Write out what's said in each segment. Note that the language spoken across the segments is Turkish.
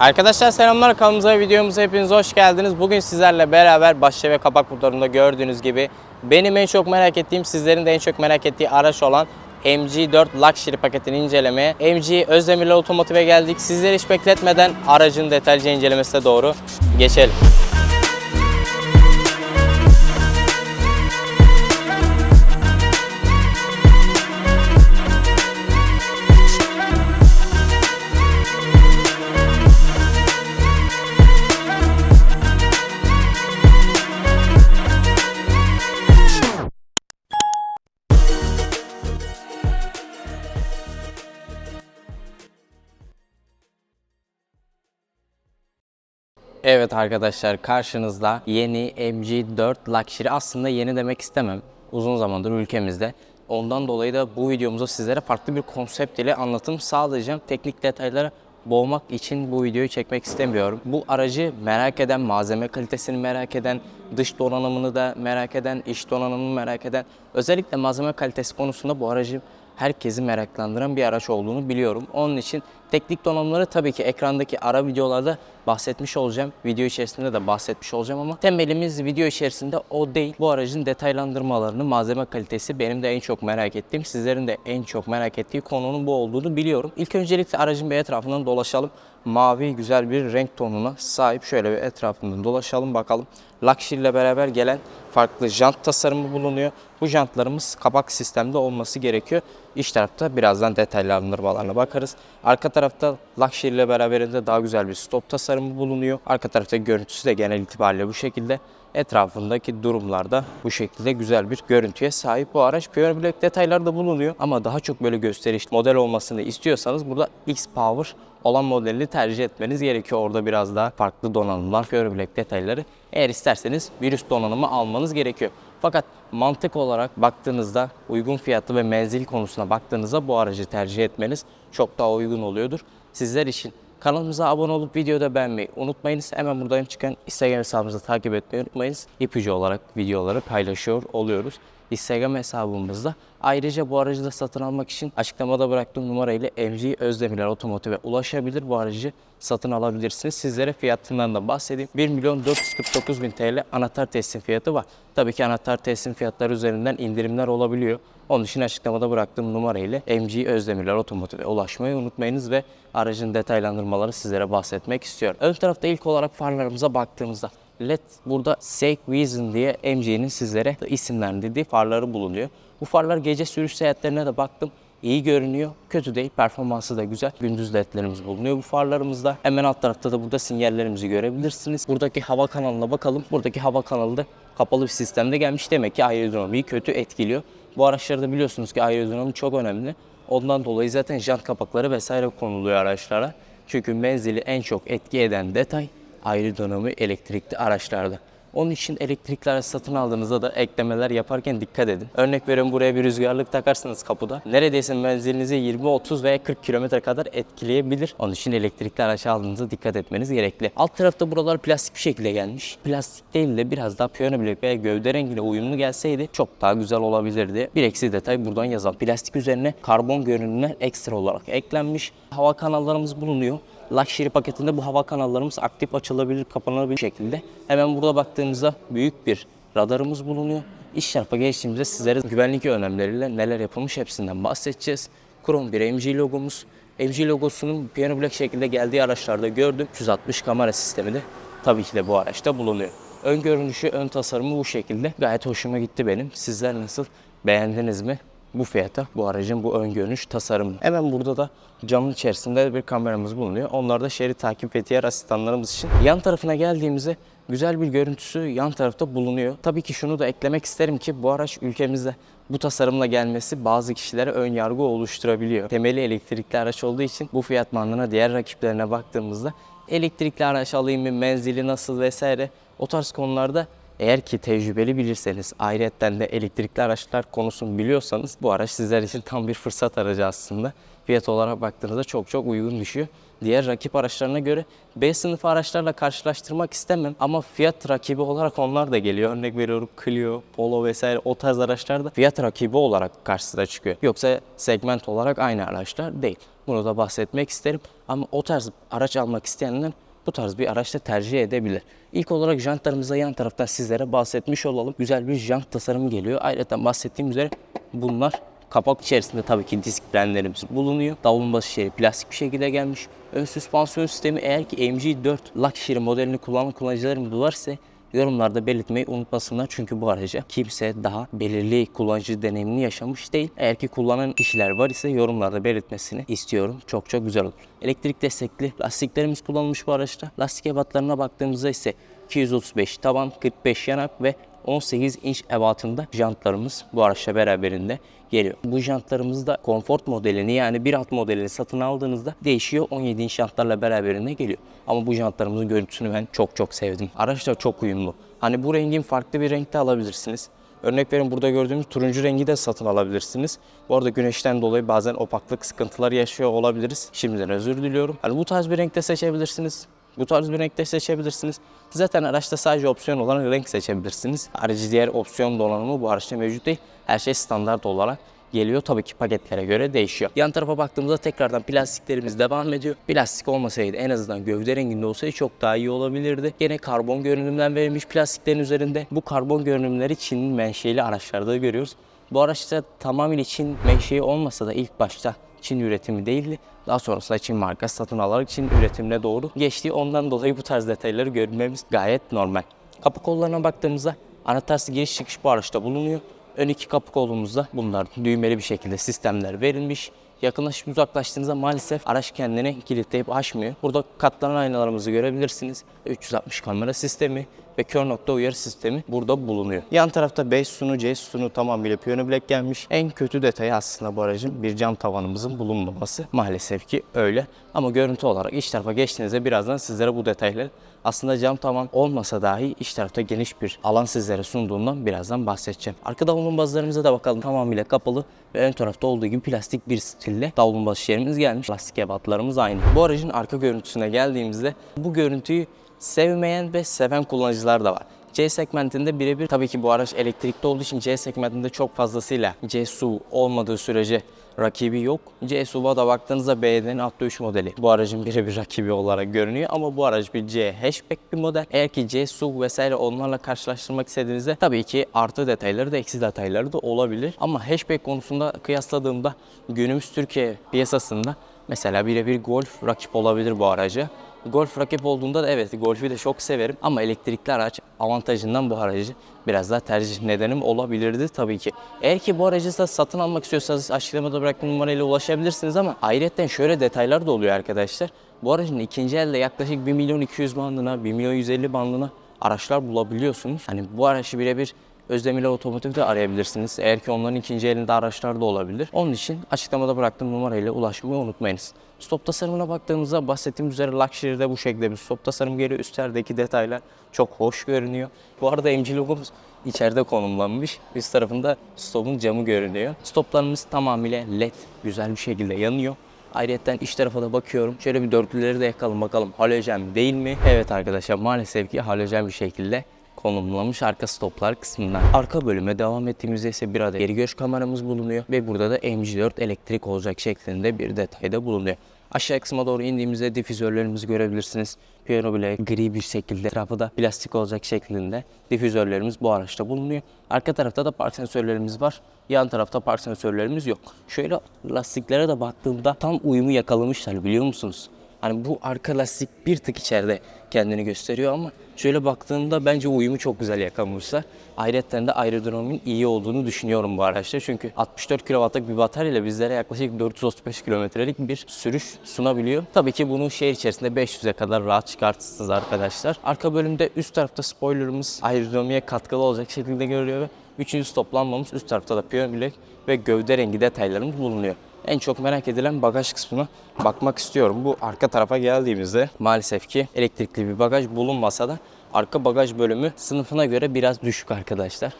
Arkadaşlar selamlar kanalımıza videomuza hepiniz hoş geldiniz. Bugün sizlerle beraber başta ve kapak motorunda gördüğünüz gibi benim en çok merak ettiğim, sizlerin de en çok merak ettiği araç olan MG4 Luxury paketini incelemeye MG Özdemirli Otomotiv'e geldik. Sizleri hiç bekletmeden aracın detaylıca incelemesine doğru geçelim. Evet arkadaşlar karşınızda yeni MG4 Luxury. Aslında yeni demek istemem. Uzun zamandır ülkemizde. Ondan dolayı da bu videomuzda sizlere farklı bir konsept ile anlatım sağlayacağım. Teknik detaylara boğmak için bu videoyu çekmek istemiyorum. Bu aracı merak eden, malzeme kalitesini merak eden, dış donanımını da merak eden, iç donanımını merak eden, özellikle malzeme kalitesi konusunda bu aracı herkesi meraklandıran bir araç olduğunu biliyorum. Onun için teknik donanımları tabii ki ekrandaki ara videolarda bahsetmiş olacağım. Video içerisinde de bahsetmiş olacağım ama temelimiz video içerisinde o değil. Bu aracın detaylandırmalarını, malzeme kalitesi benim de en çok merak ettiğim, sizlerin de en çok merak ettiği konunun bu olduğunu biliyorum. İlk öncelikle aracın bir etrafından dolaşalım. Mavi güzel bir renk tonuna sahip. Şöyle bir etrafından dolaşalım bakalım. Luxury ile beraber gelen farklı jant tasarımı bulunuyor. Bu jantlarımız kapak sistemde olması gerekiyor. İç tarafta birazdan detaylandırmalarına bakarız. Arka tarafta Luxury ile beraberinde daha güzel bir stop tasarımı bulunuyor. Arka tarafta görüntüsü de genel itibariyle bu şekilde. Etrafındaki durumlarda bu şekilde güzel bir görüntüye sahip bu araç. Pure Black detayları da bulunuyor ama daha çok böyle gösterişli model olmasını istiyorsanız burada X Power olan modelini tercih etmeniz gerekiyor. Orada biraz daha farklı donanımlar, Black detayları. Eğer isterseniz bir üst donanımı almanız gerekiyor. Fakat mantık olarak baktığınızda uygun fiyatlı ve menzil konusuna baktığınızda bu aracı tercih etmeniz çok daha uygun oluyordur. Sizler için kanalımıza abone olup videoda beğenmeyi unutmayınız. Hemen buradan çıkan Instagram hesabımızı takip etmeyi unutmayınız. İpucu olarak videoları paylaşıyor oluyoruz. Instagram hesabımızda. Ayrıca bu aracı da satın almak için açıklamada bıraktığım numara ile MG Özdemirler Otomotiv'e ulaşabilir. Bu aracı satın alabilirsiniz. Sizlere fiyatından da bahsedeyim. 1 milyon 449 bin TL anahtar teslim fiyatı var. Tabii ki anahtar teslim fiyatları üzerinden indirimler olabiliyor. Onun için açıklamada bıraktığım numara ile MG Özdemirler Otomotiv'e ulaşmayı unutmayınız ve aracın detaylandırmaları sizlere bahsetmek istiyorum. Ön tarafta ilk olarak farlarımıza baktığımızda LED burada Sake Vision diye MG'nin sizlere isimlendirdiği farları bulunuyor. Bu farlar gece sürüş seyahatlerine de baktım. İyi görünüyor. Kötü değil. Performansı da güzel. Gündüz ledlerimiz bulunuyor bu farlarımızda. Hemen alt tarafta da burada sinyallerimizi görebilirsiniz. Buradaki hava kanalına bakalım. Buradaki hava kanalı da kapalı bir sistemde gelmiş. Demek ki aerodinamiği kötü etkiliyor. Bu araçlarda biliyorsunuz ki aerodinamik çok önemli. Ondan dolayı zaten jant kapakları vesaire konuluyor araçlara. Çünkü menzili en çok etki eden detay aerodinami elektrikli araçlarda. Onun için elektrikli araç satın aldığınızda da eklemeler yaparken dikkat edin. Örnek veriyorum buraya bir rüzgarlık takarsınız kapıda. Neredeyse menzilinizi 20, 30 veya 40 kilometre kadar etkileyebilir. Onun için elektrikli araç aldığınızda dikkat etmeniz gerekli. Alt tarafta buralar plastik bir şekilde gelmiş. Plastik değil de biraz daha piyano bilek veya gövde rengiyle uyumlu gelseydi çok daha güzel olabilirdi. Bir eksi detay buradan yazalım. Plastik üzerine karbon görünümler ekstra olarak eklenmiş. Hava kanallarımız bulunuyor. Luxury paketinde bu hava kanallarımız aktif açılabilir, kapanabilir şekilde. Hemen burada baktığımızda büyük bir radarımız bulunuyor. İş tarafa geçtiğimizde sizlere güvenlik önlemleriyle neler yapılmış hepsinden bahsedeceğiz. Krom bir MG logomuz. MG logosunun Piano Black şekilde geldiği araçlarda gördüm. 360 kamera sistemi de tabii ki de bu araçta bulunuyor. Ön görünüşü, ön tasarımı bu şekilde. Gayet hoşuma gitti benim. Sizler nasıl? Beğendiniz mi? Bu fiyata bu aracın bu ön görünüş tasarımı. Hemen burada da camın içerisinde bir kameramız bulunuyor. Onlar da şerit takip ve diğer asistanlarımız için. Yan tarafına geldiğimizde güzel bir görüntüsü yan tarafta bulunuyor. Tabii ki şunu da eklemek isterim ki bu araç ülkemizde bu tasarımla gelmesi bazı kişilere ön yargı oluşturabiliyor. Temeli elektrikli araç olduğu için bu fiyat bandına diğer rakiplerine baktığımızda elektrikli araç alayım mı, menzili nasıl vesaire o tarz konularda Eğer ki tecrübeli bilirseniz, ayrıyetten de elektrikli araçlar konusunu biliyorsanız bu araç sizler için tam bir fırsat aracı aslında. Fiyat olarak baktığınızda çok çok uygun düşüyor. Diğer rakip araçlarına göre B sınıfı araçlarla karşılaştırmak istemem ama fiyat rakibi olarak onlar da geliyor. Örnek veriyorum Clio, Polo vesaire o tarz araçlar da fiyat rakibi olarak karşısına çıkıyor. Yoksa segment olarak aynı araçlar değil. Bunu da bahsetmek isterim. Ama o tarz araç almak isteyenler bu tarz bir araçta tercih edebilir. İlk olarak jantlarımıza yan taraftan sizlere bahsetmiş olalım. Güzel bir jant tasarımı geliyor. Ayrıca bahsettiğim üzere bunlar kapak içerisinde tabii ki disk frenlerimiz bulunuyor. Davulun başı yeri plastik bir şekilde gelmiş. Ön süspansiyon sistemi eğer ki MG4 Luxury modelini kullanan kullanıcılarımız varsa yorumlarda belirtmeyi unutmasınlar. Çünkü bu araca kimse daha belirli kullanıcı deneyimini yaşamış değil. Eğer ki kullanan kişiler var ise yorumlarda belirtmesini istiyorum. Çok çok güzel olur. Elektrik destekli lastiklerimiz kullanılmış bu araçta. Lastik ebatlarına baktığımızda ise 235 taban, 45 yanak ve 18 inç ebatında jantlarımız bu araçla beraberinde geliyor. Bu jantlarımız da Comfort modelini yani bir alt modelini satın aldığınızda değişiyor. 17 inç jantlarla beraberinde geliyor. Ama bu jantlarımızın görüntüsünü ben çok çok sevdim. Araç da çok uyumlu. Hani bu rengin farklı bir renkte alabilirsiniz. Örnek verin burada gördüğümüz turuncu rengi de satın alabilirsiniz. Bu arada güneşten dolayı bazen opaklık sıkıntıları yaşıyor olabiliriz. Şimdiden özür diliyorum. Hani bu tarz bir renkte seçebilirsiniz. Bu tarz bir renkte seçebilirsiniz. Zaten araçta sadece opsiyon olan renk seçebilirsiniz. Harici diğer opsiyon donanımı bu araçta mevcut değil. Her şey standart olarak geliyor. Tabii ki paketlere göre değişiyor. Yan tarafa baktığımızda tekrardan plastiklerimiz devam ediyor. Plastik olmasaydı en azından gövde renginde olsaydı çok daha iyi olabilirdi. Gene karbon görünümden verilmiş plastiklerin üzerinde. Bu karbon görünümleri Çin'in menşeli araçlarda görüyoruz. Bu araçta tamamıyla Çin menşei olmasa da ilk başta Çin üretimi değildi. Daha sonrasında Çin markası satın alarak Çin üretimine doğru geçti. Ondan dolayı bu tarz detayları görmemiz gayet normal. Kapı kollarına baktığımızda anahtarsız giriş çıkış bu araçta bulunuyor. Ön iki kapı kolumuzda bunlar düğmeli bir şekilde sistemler verilmiş. Yakınlaşıp uzaklaştığınızda maalesef araç kendini kilitleyip açmıyor. Burada katlanan aynalarımızı görebilirsiniz. 360 kamera sistemi ve kör nokta uyarı sistemi burada bulunuyor. Yan tarafta 5 sunu, C sunu tamamıyla piyano black gelmiş. En kötü detayı aslında bu aracın bir cam tavanımızın bulunmaması. Maalesef ki öyle. Ama görüntü olarak iç tarafa geçtiğinizde birazdan sizlere bu detayları aslında cam tavan olmasa dahi iç tarafta geniş bir alan sizlere sunduğundan birazdan bahsedeceğim. Arka davlumbazlarımıza da bakalım tamamıyla kapalı ve ön tarafta olduğu gibi plastik bir stilde davlumbaz yerimiz gelmiş. Lastik ebatlarımız aynı. Bu aracın arka görüntüsüne geldiğimizde bu görüntüyü sevmeyen ve seven kullanıcılar da var. C segmentinde birebir tabii ki bu araç elektrikli olduğu için C segmentinde çok fazlasıyla C SUV olmadığı sürece rakibi yok. C SUV'a da baktığınızda BD'nin 63 modeli. Bu aracın birebir rakibi olarak görünüyor ama bu araç bir C hatchback bir model. Eğer ki C SUV vesaire onlarla karşılaştırmak istediğinizde tabii ki artı detayları da eksi detayları da olabilir. Ama hatchback konusunda kıyasladığımda günümüz Türkiye piyasasında mesela birebir Golf rakip olabilir bu araca. Golf rakip olduğunda da evet Golf'ü de çok severim ama elektrikli araç avantajından bu aracı biraz daha tercih nedenim olabilirdi tabii ki. Eğer ki bu aracı da satın almak istiyorsanız açıklamada bıraktığım numarayla ulaşabilirsiniz ama ayrıca şöyle detaylar da oluyor arkadaşlar. Bu aracın ikinci elde yaklaşık 1 milyon 200 bandına, 1 milyon 150 bandına araçlar bulabiliyorsunuz. Hani bu araçı birebir Özdemirler Otomotiv'de arayabilirsiniz. Eğer ki onların ikinci elinde araçlar da olabilir. Onun için açıklamada bıraktığım numarayla ulaşmayı unutmayınız. Stop tasarımına baktığımızda bahsettiğim üzere Luxury'de bu şekilde bir stop tasarım geliyor. Üstlerdeki detaylar çok hoş görünüyor. Bu arada MG logomuz içeride konumlanmış. Üst tarafında stopun camı görünüyor. Stoplarımız tamamıyla led güzel bir şekilde yanıyor. Ayrıca iç tarafa da bakıyorum. Şöyle bir dörtlüleri de yakalım bakalım halojen mi değil mi? Evet arkadaşlar maalesef ki halojen bir şekilde konumlanmış arka stoplar kısmından. Arka bölüme devam ettiğimizde ise bir adet geri görüş kameramız bulunuyor ve burada da MG4 elektrik olacak şeklinde bir detay da bulunuyor. Aşağı kısma doğru indiğimizde difüzörlerimizi görebilirsiniz. Piyano bile gri bir şekilde etrafı da plastik olacak şeklinde difüzörlerimiz bu araçta bulunuyor. Arka tarafta da park sensörlerimiz var. Yan tarafta park sensörlerimiz yok. Şöyle lastiklere de baktığımda tam uyumu yakalamışlar biliyor musunuz? Hani bu arka lastik bir tık içeride kendini gösteriyor ama şöyle baktığımda bence uyumu çok güzel yakalamışlar. Ayrıca de aerodinamiğin iyi olduğunu düşünüyorum bu araçta. Çünkü 64 kW'lık bir bataryayla bizlere yaklaşık 435 kilometrelik bir sürüş sunabiliyor. Tabii ki bunu şehir içerisinde 500'e kadar rahat çıkartırsınız arkadaşlar. Arka bölümde üst tarafta spoilerımız aerodinamiğe katkılı olacak şekilde görülüyor ve Üçüncü toplanmamız üst tarafta da piyon bilek ve gövde rengi detaylarımız bulunuyor. En çok merak edilen bagaj kısmına bakmak istiyorum. Bu arka tarafa geldiğimizde maalesef ki elektrikli bir bagaj bulunmasa da arka bagaj bölümü sınıfına göre biraz düşük arkadaşlar.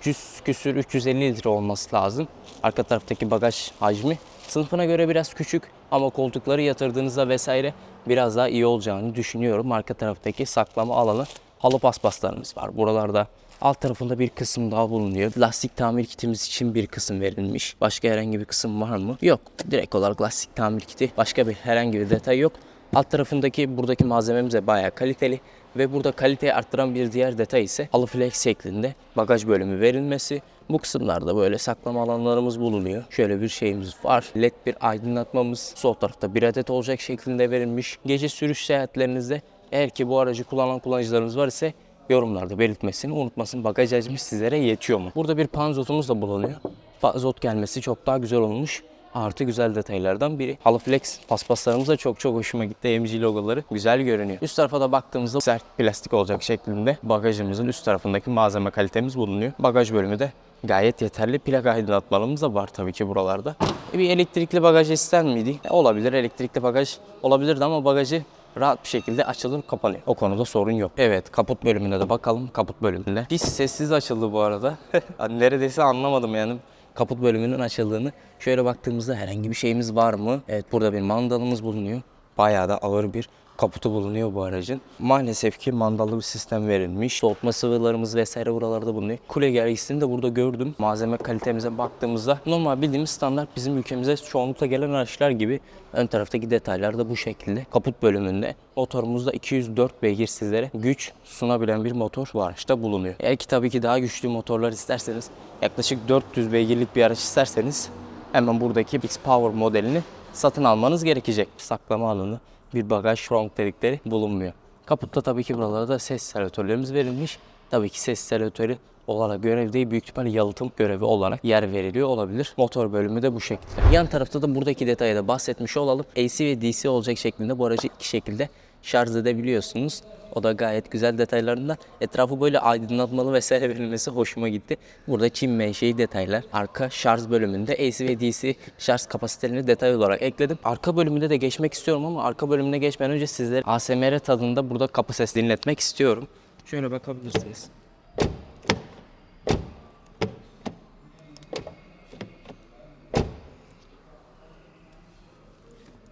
300 küsür 350 litre olması lazım. Arka taraftaki bagaj hacmi sınıfına göre biraz küçük ama koltukları yatırdığınızda vesaire biraz daha iyi olacağını düşünüyorum. Arka taraftaki saklama alanı halı paspaslarımız var. Buralarda Alt tarafında bir kısım daha bulunuyor. Lastik tamir kitimiz için bir kısım verilmiş. Başka herhangi bir kısım var mı? Yok. Direkt olarak lastik tamir kiti. Başka bir herhangi bir detay yok. Alt tarafındaki buradaki malzememiz de bayağı kaliteli ve burada kaliteyi arttıran bir diğer detay ise halı flex şeklinde bagaj bölümü verilmesi. Bu kısımlarda böyle saklama alanlarımız bulunuyor. Şöyle bir şeyimiz var. LED bir aydınlatmamız sol tarafta bir adet olacak şeklinde verilmiş. Gece sürüş seyahatlerinizde eğer ki bu aracı kullanan kullanıcılarınız var ise yorumlarda belirtmesini unutmasın. Bagaj hacmi sizlere yetiyor mu? Burada bir panzotumuz da bulunuyor. Panzot gelmesi çok daha güzel olmuş. Artı güzel detaylardan biri. Halı Flex paspaslarımız da çok çok hoşuma gitti. MG logoları güzel görünüyor. Üst tarafa da baktığımızda sert plastik olacak şeklinde bagajımızın üst tarafındaki malzeme kalitemiz bulunuyor. Bagaj bölümü de gayet yeterli. Plak aydınlatmalarımız da var tabii ki buralarda. Bir elektrikli bagaj ister miydi? E, olabilir. Elektrikli bagaj olabilirdi ama bagajı rahat bir şekilde açılır kapanıyor. O konuda sorun yok. Evet kaput bölümüne de bakalım. Kaput bölümünde. Biz sessiz açıldı bu arada. Hani Neredeyse anlamadım yani kaput bölümünün açıldığını. Şöyle baktığımızda herhangi bir şeyimiz var mı? Evet burada bir mandalımız bulunuyor. Bayağı da ağır bir kaputu bulunuyor bu aracın. Maalesef ki mandallı bir sistem verilmiş. Soğutma sıvılarımız vesaire buralarda bulunuyor. Kule gergisini de burada gördüm. Malzeme kalitemize baktığımızda normal bildiğimiz standart bizim ülkemize çoğunlukla gelen araçlar gibi ön taraftaki detaylar da bu şekilde. Kaput bölümünde motorumuzda 204 beygir sizlere güç sunabilen bir motor bu araçta bulunuyor. Eğer ki tabii ki daha güçlü motorlar isterseniz yaklaşık 400 beygirlik bir araç isterseniz hemen buradaki X-Power modelini satın almanız gerekecek. Saklama alanı, bir bagaj trunk dedikleri bulunmuyor. Kaputta tabii ki buralarda ses selektörlerimiz verilmiş. Tabii ki ses selektörü olarak görev değil büyük ihtimalle yalıtım görevi olarak yer veriliyor olabilir. Motor bölümü de bu şekilde. Yan tarafta da buradaki detayı da bahsetmiş olalım. AC ve DC olacak şeklinde bu aracı iki şekilde şarj edebiliyorsunuz. O da gayet güzel detaylarından. Etrafı böyle aydınlatmalı vesaire verilmesi hoşuma gitti. Burada Çin menşei detaylar. Arka şarj bölümünde AC ve DC şarj kapasitelerini detay olarak ekledim. Arka bölümünde de geçmek istiyorum ama arka bölümüne geçmeden önce sizlere ASMR tadında burada kapı sesi dinletmek istiyorum. Şöyle bakabilirsiniz.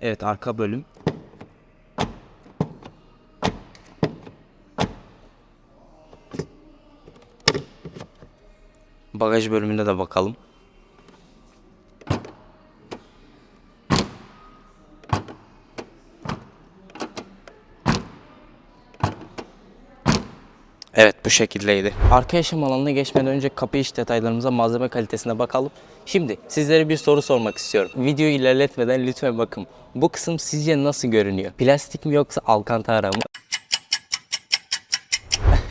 Evet arka bölüm. Bagaj bölümünde de bakalım. Evet bu şekildeydi. Arka yaşam alanına geçmeden önce kapı iç detaylarımıza malzeme kalitesine bakalım. Şimdi sizlere bir soru sormak istiyorum. Videoyu ilerletmeden lütfen bakın. Bu kısım sizce nasıl görünüyor? Plastik mi yoksa alkantara mı?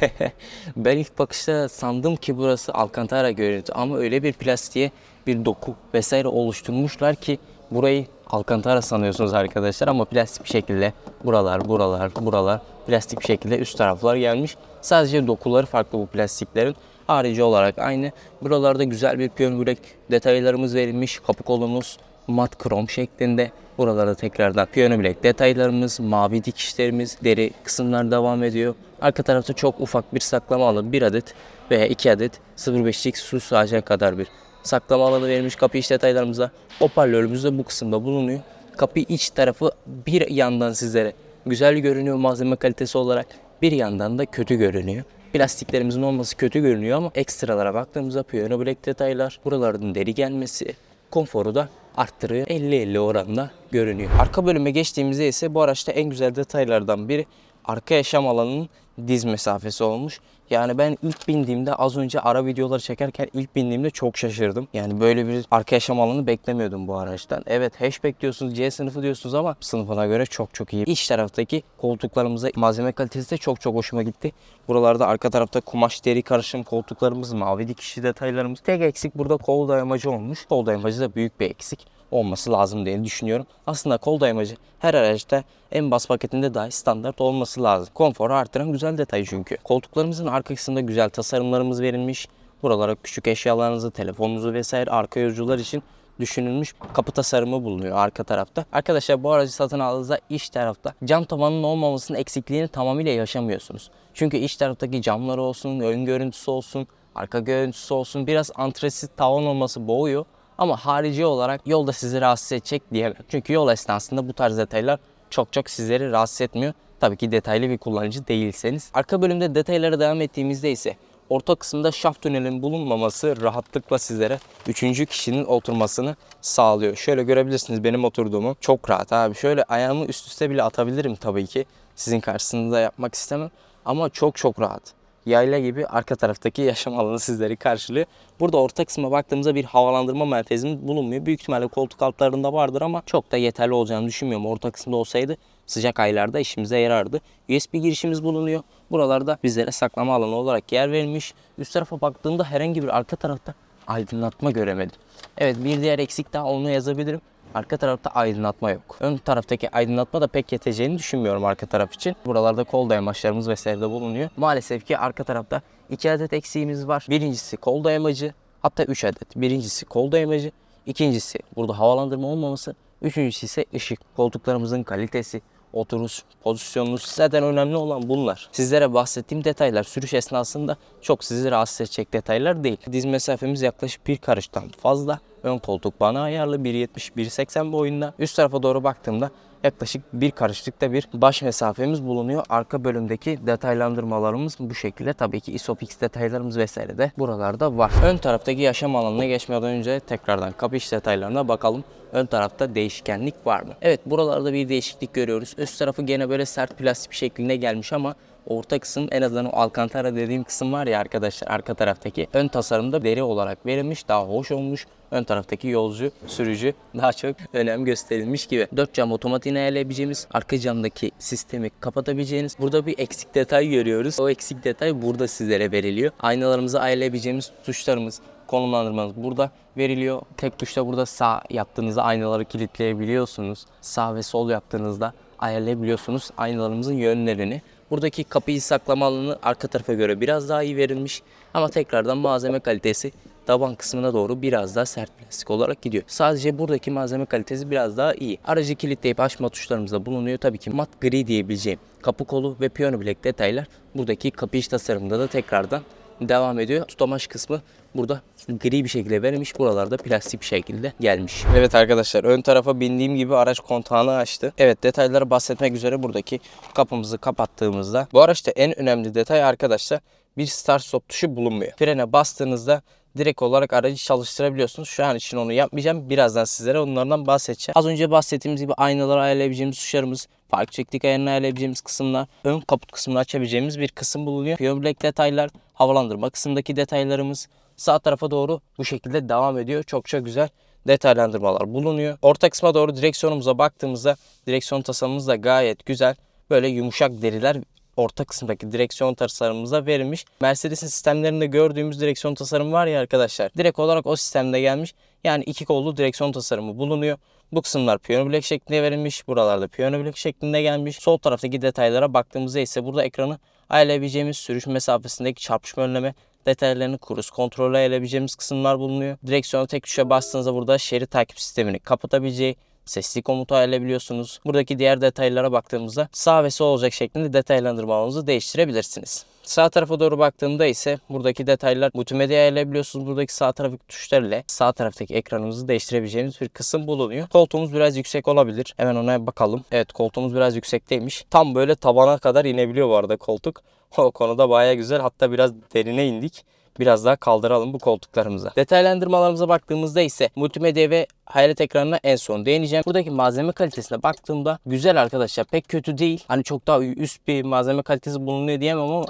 ben ilk bakışta sandım ki burası Alcantara görüntü ama öyle bir plastiğe bir doku vesaire oluşturmuşlar ki burayı Alcantara sanıyorsunuz arkadaşlar ama plastik bir şekilde buralar, buralar, buralar plastik bir şekilde üst taraflar gelmiş. Sadece dokuları farklı bu plastiklerin. Harici olarak aynı. Buralarda güzel bir piyon detaylarımız verilmiş. Kapı kolumuz mat krom şeklinde. Buralarda tekrardan piyano bilek detaylarımız, mavi dikişlerimiz, deri kısımlar devam ediyor. Arka tarafta çok ufak bir saklama alanı, bir adet veya iki adet 0.5'lik su sığacak kadar bir saklama alanı verilmiş kapı iç detaylarımıza. Hoparlörümüz de bu kısımda bulunuyor. Kapı iç tarafı bir yandan sizlere güzel görünüyor malzeme kalitesi olarak, bir yandan da kötü görünüyor. Plastiklerimizin olması kötü görünüyor ama ekstralara baktığımızda piyano bilek detaylar, buraların deri gelmesi, konforu da arttırıyor. 50-50 oranda görünüyor. Arka bölüme geçtiğimizde ise bu araçta en güzel detaylardan biri arka yaşam alanının diz mesafesi olmuş. Yani ben ilk bindiğimde az önce ara videoları çekerken ilk bindiğimde çok şaşırdım. Yani böyle bir arka yaşam alanı beklemiyordum bu araçtan. Evet hatchback diyorsunuz C sınıfı diyorsunuz ama sınıfına göre çok çok iyi. İç taraftaki koltuklarımıza malzeme kalitesi de çok çok hoşuma gitti. Buralarda arka tarafta kumaş deri karışım koltuklarımız, mavi dikişli detaylarımız. Tek eksik burada kol dayamacı olmuş. Kol dayamacı da büyük bir eksik olması lazım diye düşünüyorum. Aslında kol dayamacı her araçta en bas paketinde dahi standart olması lazım. Konforu artıran güzel detay çünkü. Koltuklarımızın arkasında güzel tasarımlarımız verilmiş. Buralara küçük eşyalarınızı, telefonunuzu vesaire arka yolcular için düşünülmüş kapı tasarımı bulunuyor arka tarafta. Arkadaşlar bu aracı satın aldığınızda iç tarafta cam tavanın olmamasının eksikliğini tamamıyla yaşamıyorsunuz. Çünkü iç taraftaki camları olsun, ön görüntüsü olsun, arka görüntüsü olsun biraz antresit tavan olması boğuyor. Ama harici olarak yolda sizi rahatsız edecek diyemem. Çünkü yol esnasında bu tarz detaylar çok çok sizleri rahatsız etmiyor. Tabii ki detaylı bir kullanıcı değilseniz. Arka bölümde detaylara devam ettiğimizde ise orta kısımda şaft tünelin bulunmaması rahatlıkla sizlere üçüncü kişinin oturmasını sağlıyor. Şöyle görebilirsiniz benim oturduğumu. Çok rahat abi. Şöyle ayağımı üst üste bile atabilirim tabii ki. Sizin karşısında yapmak istemem. Ama çok çok rahat yayla gibi arka taraftaki yaşam alanı sizleri karşılıyor. Burada orta kısma baktığımızda bir havalandırma merkezimiz bulunmuyor. Büyük ihtimalle koltuk altlarında vardır ama çok da yeterli olacağını düşünmüyorum. Orta kısımda olsaydı sıcak aylarda işimize yarardı. USB girişimiz bulunuyor. Buralarda bizlere saklama alanı olarak yer verilmiş. Üst tarafa baktığımda herhangi bir arka tarafta aydınlatma göremedim. Evet bir diğer eksik daha onu yazabilirim. Arka tarafta aydınlatma yok. Ön taraftaki aydınlatma da pek yeteceğini düşünmüyorum arka taraf için. Buralarda kol dayamaçlarımız vesaire de bulunuyor. Maalesef ki arka tarafta iki adet eksiğimiz var. Birincisi kol dayamacı. Hatta üç adet. Birincisi kol dayamacı. İkincisi burada havalandırma olmaması. Üçüncüsü ise ışık. Koltuklarımızın kalitesi, oturuş, pozisyonunuz zaten önemli olan bunlar. Sizlere bahsettiğim detaylar sürüş esnasında çok sizi rahatsız edecek detaylar değil. Diz mesafemiz yaklaşık bir karıştan fazla. Ön koltuk bana ayarlı 1.70-1.80 boyunda. Üst tarafa doğru baktığımda yaklaşık bir karışlıkta bir baş mesafemiz bulunuyor. Arka bölümdeki detaylandırmalarımız bu şekilde. Tabii ki ISOPX detaylarımız vesaire de buralarda var. Ön taraftaki yaşam alanına geçmeden önce tekrardan kapı iç detaylarına bakalım. Ön tarafta değişkenlik var mı? Evet buralarda bir değişiklik görüyoruz. Üst tarafı gene böyle sert plastik şeklinde gelmiş ama orta kısım en azından o alcantara dediğim kısım var ya arkadaşlar arka taraftaki ön tasarımda deri olarak verilmiş daha hoş olmuş. Ön taraftaki yolcu, sürücü daha çok önem gösterilmiş gibi. 4 cam otomatiğini ayarlayabileceğimiz, arka camdaki sistemi kapatabileceğiniz. Burada bir eksik detay görüyoruz. O eksik detay burada sizlere veriliyor. Aynalarımızı ayarlayabileceğimiz tuşlarımız, konumlandırmanız burada veriliyor. Tek tuşla burada sağ yaptığınızda aynaları kilitleyebiliyorsunuz. Sağ ve sol yaptığınızda ayarlayabiliyorsunuz aynalarımızın yönlerini. Buradaki kapıyı saklama alanı arka tarafa göre biraz daha iyi verilmiş. Ama tekrardan malzeme kalitesi taban kısmına doğru biraz daha sert plastik olarak gidiyor. Sadece buradaki malzeme kalitesi biraz daha iyi. Aracı kilitleyip açma tuşlarımız da bulunuyor. Tabii ki mat gri diyebileceğim kapı kolu ve piyano bilek detaylar buradaki kapı iç tasarımında da tekrardan devam ediyor. Tutamaç kısmı burada gri bir şekilde verilmiş. Buralarda plastik bir şekilde gelmiş. Evet arkadaşlar ön tarafa bindiğim gibi araç kontağını açtı. Evet detayları bahsetmek üzere buradaki kapımızı kapattığımızda bu araçta en önemli detay arkadaşlar bir start stop tuşu bulunmuyor. Frene bastığınızda direkt olarak aracı çalıştırabiliyorsunuz. Şu an için onu yapmayacağım. Birazdan sizlere onlardan bahsedeceğim. Az önce bahsettiğimiz gibi aynaları ayarlayabileceğimiz tuşlarımız, park çektik ayarını ayarlayabileceğimiz kısımlar, ön kaput kısmını açabileceğimiz bir kısım bulunuyor. Pure Black detaylar, havalandırma kısmındaki detaylarımız sağ tarafa doğru bu şekilde devam ediyor. Çok çok güzel detaylandırmalar bulunuyor. Orta kısma doğru direksiyonumuza baktığımızda direksiyon tasarımımız da gayet güzel. Böyle yumuşak deriler orta kısımdaki direksiyon tasarımımıza verilmiş. Mercedes'in sistemlerinde gördüğümüz direksiyon tasarımı var ya arkadaşlar. Direkt olarak o sistemde gelmiş. Yani iki kollu direksiyon tasarımı bulunuyor. Bu kısımlar piyano bilek şeklinde verilmiş. Buralarda piyano bilek şeklinde gelmiş. Sol taraftaki detaylara baktığımızda ise burada ekranı ayarlayabileceğimiz sürüş mesafesindeki çarpışma önleme detaylarını kuruz kontrol ayarlayabileceğimiz kısımlar bulunuyor. Direksiyona tek tuşa bastığınızda burada şerit takip sistemini kapatabileceği sesli komutu ayarlayabiliyorsunuz. Buradaki diğer detaylara baktığımızda sağ ve sol olacak şeklinde detaylandırmanızı değiştirebilirsiniz. Sağ tarafa doğru baktığımda ise buradaki detaylar multimedya ayarlayabiliyorsunuz. Buradaki sağ taraftaki tuşlar ile sağ taraftaki ekranımızı değiştirebileceğimiz bir kısım bulunuyor. Koltuğumuz biraz yüksek olabilir. Hemen ona bakalım. Evet koltuğumuz biraz yüksekteymiş. Tam böyle tabana kadar inebiliyor bu arada koltuk. O konuda baya güzel. Hatta biraz derine indik biraz daha kaldıralım bu koltuklarımıza. Detaylandırmalarımıza baktığımızda ise multimedya ve hayalet ekranına en son değineceğim. Buradaki malzeme kalitesine baktığımda güzel arkadaşlar pek kötü değil. Hani çok daha üst bir malzeme kalitesi bulunuyor diyemem ama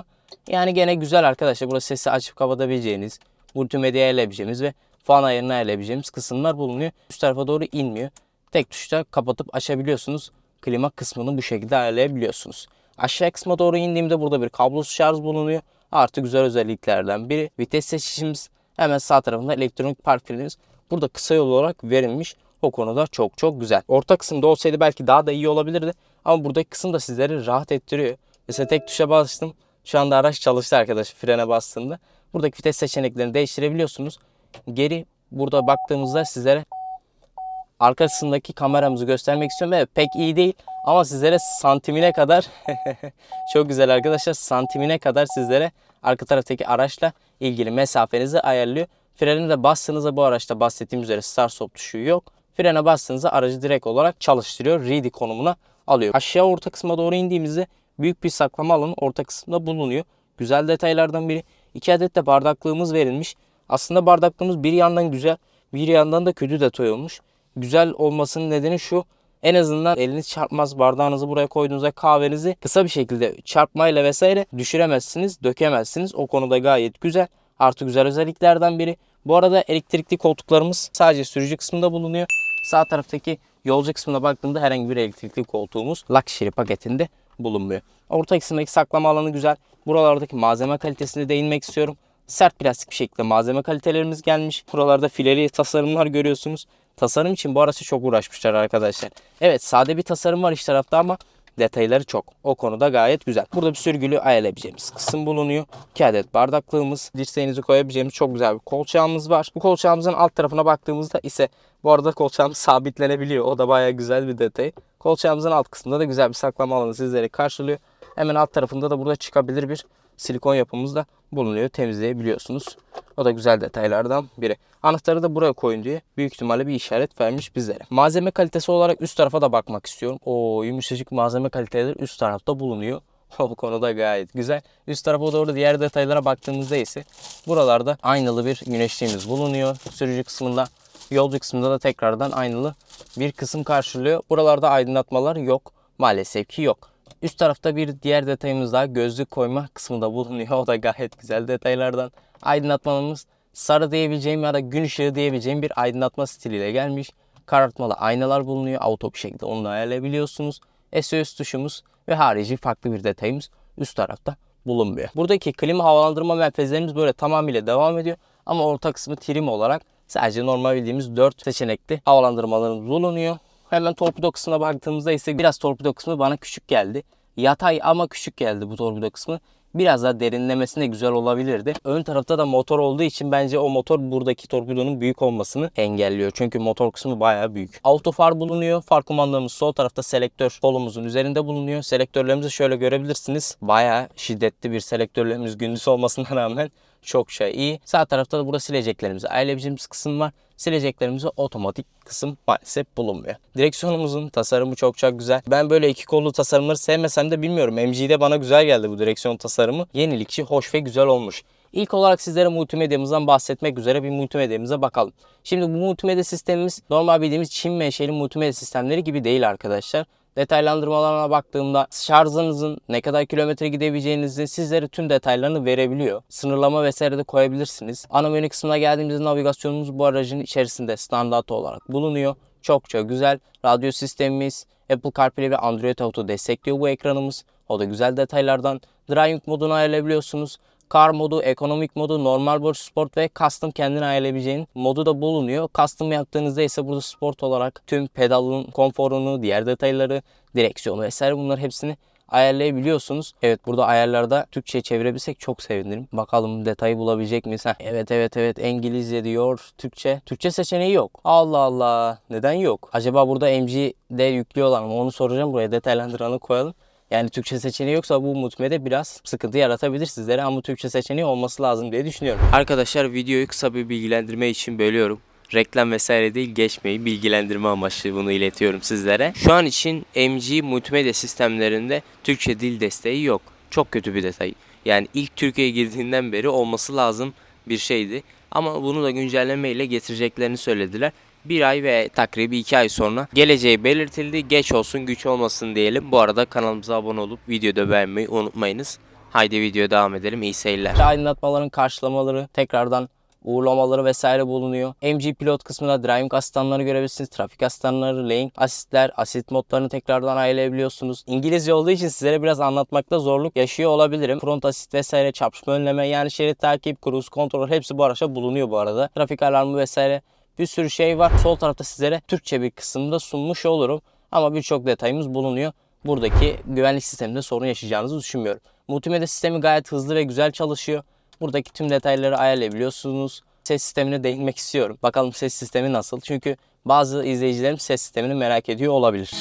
yani gene güzel arkadaşlar. Burada sesi açıp kapatabileceğiniz, multimedya ayarlayabileceğimiz ve fan ayarını ayarlayabileceğimiz kısımlar bulunuyor. Üst tarafa doğru inmiyor. Tek tuşta kapatıp açabiliyorsunuz. Klima kısmını bu şekilde ayarlayabiliyorsunuz. Aşağı kısma doğru indiğimde burada bir kablosuz şarj bulunuyor. Artı güzel özelliklerden biri. Vites seçişimiz hemen sağ tarafında elektronik park frenimiz. Burada kısa yol olarak verilmiş. O konuda çok çok güzel. Orta kısımda olsaydı belki daha da iyi olabilirdi. Ama buradaki kısım da sizleri rahat ettiriyor. Mesela tek tuşa bastım. Şu anda araç çalıştı arkadaş frene bastığında. Buradaki vites seçeneklerini değiştirebiliyorsunuz. Geri burada baktığımızda sizlere arkasındaki kameramızı göstermek istiyorum. Evet pek iyi değil ama sizlere santimine kadar çok güzel arkadaşlar santimine kadar sizlere arka taraftaki araçla ilgili mesafenizi ayarlıyor. Freni de bastığınızda bu araçta bahsettiğim üzere start stop tuşu yok. Frene bastığınızda aracı direkt olarak çalıştırıyor. Ready konumuna alıyor. Aşağı orta kısma doğru indiğimizde büyük bir saklama alanı orta kısımda bulunuyor. Güzel detaylardan biri. İki adet de bardaklığımız verilmiş. Aslında bardaklığımız bir yandan güzel, bir yandan da kötü detay olmuş. Güzel olmasının nedeni şu. En azından eliniz çarpmaz bardağınızı buraya koyduğunuzda kahvenizi kısa bir şekilde çarpmayla vesaire düşüremezsiniz, dökemezsiniz. O konuda gayet güzel. Artı güzel özelliklerden biri. Bu arada elektrikli koltuklarımız sadece sürücü kısmında bulunuyor. Sağ taraftaki yolcu kısmına baktığımda herhangi bir elektrikli koltuğumuz Luxury paketinde bulunmuyor. Orta kısımdaki saklama alanı güzel. Buralardaki malzeme kalitesine değinmek istiyorum. Sert plastik bir şekilde malzeme kalitelerimiz gelmiş. Buralarda fileli tasarımlar görüyorsunuz. Tasarım için bu arası çok uğraşmışlar arkadaşlar. Evet sade bir tasarım var iç tarafta ama detayları çok. O konuda gayet güzel. Burada bir sürgülü ayarlayabileceğimiz kısım bulunuyor. 2 adet bardaklığımız, dirseğinizi koyabileceğimiz çok güzel bir kolçağımız var. Bu kolçağımızın alt tarafına baktığımızda ise bu arada kolçağımız sabitlenebiliyor. O da baya güzel bir detay. Kolçağımızın alt kısmında da güzel bir saklama alanı sizleri karşılıyor. Hemen alt tarafında da burada çıkabilir bir silikon yapımız da bulunuyor. Temizleyebiliyorsunuz. O da güzel detaylardan biri. Anahtarı da buraya koyun diye büyük ihtimalle bir işaret vermiş bizlere. Malzeme kalitesi olarak üst tarafa da bakmak istiyorum. O yumuşacık malzeme kaliteleri üst tarafta bulunuyor. O konuda gayet güzel. Üst tarafa doğru diğer detaylara baktığımızda ise buralarda aynalı bir güneşliğimiz bulunuyor. Sürücü kısmında yolcu kısmında da tekrardan aynalı bir kısım karşılıyor. Buralarda aydınlatmalar yok. Maalesef ki yok. Üst tarafta bir diğer detayımız daha gözlük koyma kısmında bulunuyor. O da gayet güzel detaylardan. Aydınlatmamız sarı diyebileceğim ya da gün ışığı diyebileceğim bir aydınlatma stiliyle gelmiş. Karartmalı aynalar bulunuyor. Auto bir şekilde onu ayarlayabiliyorsunuz. SOS tuşumuz ve harici farklı bir detayımız üst tarafta bulunmuyor. Buradaki klima havalandırma menfezlerimiz böyle tamamıyla devam ediyor. Ama orta kısmı trim olarak sadece normal bildiğimiz 4 seçenekli havalandırmalarımız bulunuyor. Hemen torpido kısmına baktığımızda ise biraz torpido kısmı bana küçük geldi. Yatay ama küçük geldi bu torpido kısmı. Biraz daha derinlemesine de güzel olabilirdi. Ön tarafta da motor olduğu için bence o motor buradaki torpidonun büyük olmasını engelliyor. Çünkü motor kısmı bayağı büyük. Auto far bulunuyor. Far kumandamız sol tarafta selektör kolumuzun üzerinde bulunuyor. Selektörlerimizi şöyle görebilirsiniz. Bayağı şiddetli bir selektörlerimiz gündüz olmasına rağmen çok şey iyi. Sağ tarafta da burada sileceklerimizi ayarlayabileceğimiz kısım var. Sileceklerimizi otomatik kısım maalesef bulunmuyor. Direksiyonumuzun tasarımı çok çok güzel. Ben böyle iki kollu tasarımları sevmesem de bilmiyorum. MG'de bana güzel geldi bu direksiyon tasarımı. Yenilikçi, hoş ve güzel olmuş. İlk olarak sizlere multimedyamızdan bahsetmek üzere bir multimedyamıza bakalım. Şimdi bu multimedya sistemimiz normal bildiğimiz Çin menşeli multimedya sistemleri gibi değil arkadaşlar detaylandırmalarına baktığımda şarjınızın ne kadar kilometre gidebileceğinizi sizlere tüm detaylarını verebiliyor. Sınırlama vesaire de koyabilirsiniz. Ana menü kısmına geldiğimizde navigasyonumuz bu aracın içerisinde standart olarak bulunuyor. Çok çok güzel. Radyo sistemimiz, Apple CarPlay ve Android Auto destekliyor bu ekranımız. O da güzel detaylardan. Driving modunu ayarlayabiliyorsunuz. Car modu, ekonomik modu, normal boş sport ve custom kendini ayarlayabileceğin modu da bulunuyor. Custom yaptığınızda ise burada sport olarak tüm pedalın konforunu, diğer detayları, direksiyonu vesaire bunlar hepsini ayarlayabiliyorsunuz. Evet burada ayarlarda Türkçe çevirebilsek çok sevinirim. Bakalım detayı bulabilecek miyiz? Heh, evet evet evet İngilizce diyor Türkçe. Türkçe seçeneği yok. Allah Allah neden yok? Acaba burada MG'de yüklüyorlar mı? Onu soracağım buraya detaylandıranı koyalım. Yani Türkçe seçeneği yoksa bu multimede biraz sıkıntı yaratabilir sizlere ama Türkçe seçeneği olması lazım diye düşünüyorum. Arkadaşlar videoyu kısa bir bilgilendirme için bölüyorum. Reklam vesaire değil geçmeyi bilgilendirme amaçlı bunu iletiyorum sizlere. Şu an için MG multimedya sistemlerinde Türkçe dil desteği yok. Çok kötü bir detay. Yani ilk Türkiye'ye girdiğinden beri olması lazım bir şeydi. Ama bunu da güncelleme ile getireceklerini söylediler. Bir ay ve takribi iki ay sonra geleceği belirtildi. Geç olsun güç olmasın diyelim. Bu arada kanalımıza abone olup videoda beğenmeyi unutmayınız. Haydi video devam edelim. İyi seyirler. Aydınlatmaların karşılamaları tekrardan uğurlamaları vesaire bulunuyor. MG pilot kısmında driving asistanları görebilirsiniz. Trafik asistanları, lane asistler, asit modlarını tekrardan ayarlayabiliyorsunuz. İngilizce olduğu için sizlere biraz anlatmakta zorluk yaşıyor olabilirim. Front asit vesaire, çarpışma önleme yani şerit takip, cruise kontrol hepsi bu araçta bulunuyor bu arada. Trafik alarmı vesaire bir sürü şey var. Sol tarafta sizlere Türkçe bir kısımda sunmuş olurum. Ama birçok detayımız bulunuyor. Buradaki güvenlik sisteminde sorun yaşayacağınızı düşünmüyorum. Multimedya sistemi gayet hızlı ve güzel çalışıyor. Buradaki tüm detayları ayarlayabiliyorsunuz. Ses sistemine değinmek istiyorum. Bakalım ses sistemi nasıl? Çünkü bazı izleyicilerim ses sistemini merak ediyor olabilir.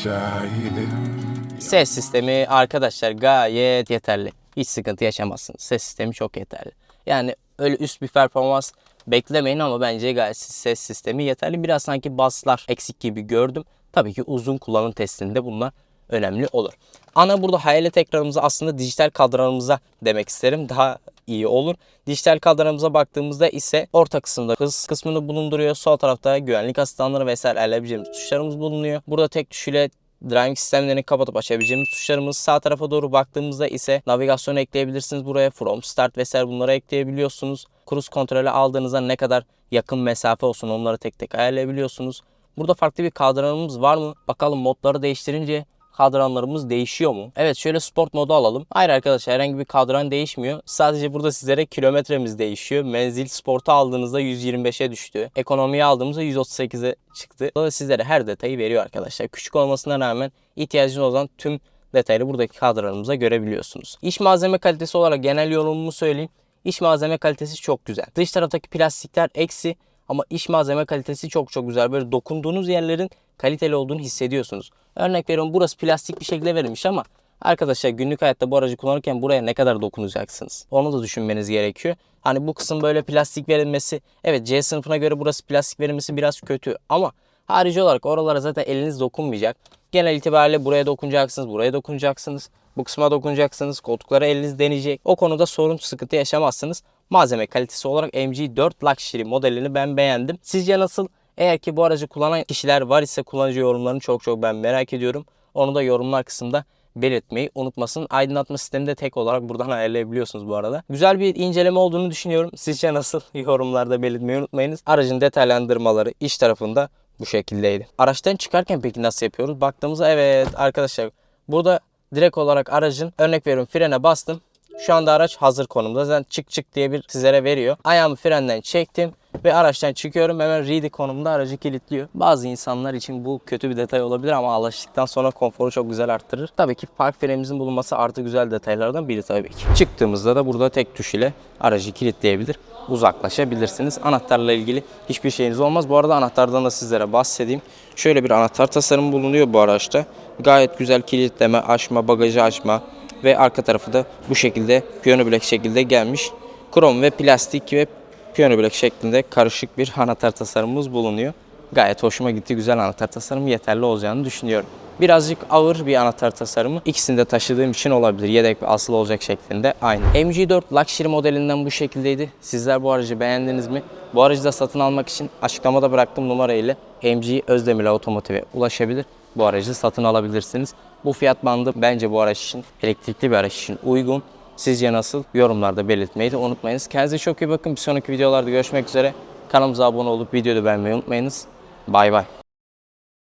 Ses sistemi arkadaşlar gayet yeterli. Hiç sıkıntı yaşamazsınız. Ses sistemi çok yeterli. Yani öyle üst bir performans beklemeyin ama bence gayet ses sistemi yeterli. Biraz sanki baslar eksik gibi gördüm. Tabii ki uzun kullanım testinde bunlar önemli olur. Ana burada hayalet ekranımıza aslında dijital kadranımıza demek isterim. Daha iyi olur. Dijital kadranımıza baktığımızda ise orta kısımda hız kısmını bulunduruyor. Sol tarafta güvenlik asistanları vesaire ayarlayabileceğimiz tuşlarımız bulunuyor. Burada tek tuşuyla driving sistemlerini kapatıp açabileceğimiz tuşlarımız. Sağ tarafa doğru baktığımızda ise navigasyon ekleyebilirsiniz buraya. From, start vesaire bunları ekleyebiliyorsunuz. Cruise kontrolü aldığınızda ne kadar yakın mesafe olsun onları tek tek ayarlayabiliyorsunuz. Burada farklı bir kadranımız var mı? Bakalım modları değiştirince kadranlarımız değişiyor mu? Evet şöyle sport modu alalım. Hayır arkadaşlar herhangi bir kadran değişmiyor. Sadece burada sizlere kilometremiz değişiyor. Menzil sportu aldığınızda 125'e düştü. Ekonomiyi aldığımızda 138'e çıktı. Bu da sizlere her detayı veriyor arkadaşlar. Küçük olmasına rağmen ihtiyacınız olan tüm detayları buradaki kadranımıza görebiliyorsunuz. İş malzeme kalitesi olarak genel yorumumu söyleyeyim. İş malzeme kalitesi çok güzel. Dış taraftaki plastikler eksi ama iş malzeme kalitesi çok çok güzel. Böyle dokunduğunuz yerlerin kaliteli olduğunu hissediyorsunuz. Örnek veriyorum burası plastik bir şekilde verilmiş ama arkadaşlar günlük hayatta bu aracı kullanırken buraya ne kadar dokunacaksınız? Onu da düşünmeniz gerekiyor. Hani bu kısım böyle plastik verilmesi evet C sınıfına göre burası plastik verilmesi biraz kötü ama harici olarak oralara zaten eliniz dokunmayacak. Genel itibariyle buraya dokunacaksınız, buraya dokunacaksınız. Bu kısma dokunacaksınız, koltuklara eliniz deneyecek. O konuda sorun, sıkıntı yaşamazsınız. Malzeme kalitesi olarak MG4 Luxury modelini ben beğendim. Sizce nasıl? Eğer ki bu aracı kullanan kişiler var ise kullanıcı yorumlarını çok çok ben merak ediyorum. Onu da yorumlar kısmında belirtmeyi unutmasın. Aydınlatma sistemini de tek olarak buradan ayarlayabiliyorsunuz bu arada. Güzel bir inceleme olduğunu düşünüyorum. Sizce nasıl? Yorumlarda belirtmeyi unutmayınız. Aracın detaylandırmaları iç tarafında bu şekildeydi. Araçtan çıkarken peki nasıl yapıyoruz? Baktığımızda evet arkadaşlar burada direkt olarak aracın örnek veriyorum frene bastım. Şu anda araç hazır konumda. Zaten çık çık diye bir sizlere veriyor. Ayağımı frenden çektim ve araçtan çıkıyorum. Hemen ready konumda aracı kilitliyor. Bazı insanlar için bu kötü bir detay olabilir ama alıştıktan sonra konforu çok güzel arttırır. Tabii ki park frenimizin bulunması artı güzel detaylardan biri tabii ki. Çıktığımızda da burada tek tuş ile aracı kilitleyebilir. Uzaklaşabilirsiniz. Anahtarla ilgili hiçbir şeyiniz olmaz. Bu arada anahtardan da sizlere bahsedeyim. Şöyle bir anahtar tasarımı bulunuyor bu araçta. Gayet güzel kilitleme, açma, bagajı açma, ve arka tarafı da bu şekilde piyano bilek şekilde gelmiş. Krom ve plastik ve piyano bilek şeklinde karışık bir anahtar tasarımımız bulunuyor. Gayet hoşuma gitti. Güzel anahtar tasarımı yeterli olacağını düşünüyorum. Birazcık ağır bir anahtar tasarımı. İkisini de taşıdığım için olabilir. Yedek ve asıl olacak şeklinde aynı. MG4 Luxury modelinden bu şekildeydi. Sizler bu aracı beğendiniz mi? Bu aracı da satın almak için açıklamada bıraktığım numara ile MG Özdemir Otomotiv'e ulaşabilir. Bu aracı satın alabilirsiniz. Bu fiyat bandı bence bu araç için, elektrikli bir araç için uygun. Sizce nasıl? Yorumlarda belirtmeyi de unutmayınız. Kendinize çok iyi bakın. Bir sonraki videolarda görüşmek üzere. Kanalımıza abone olup videoyu beğenmeyi unutmayınız. Bay bay.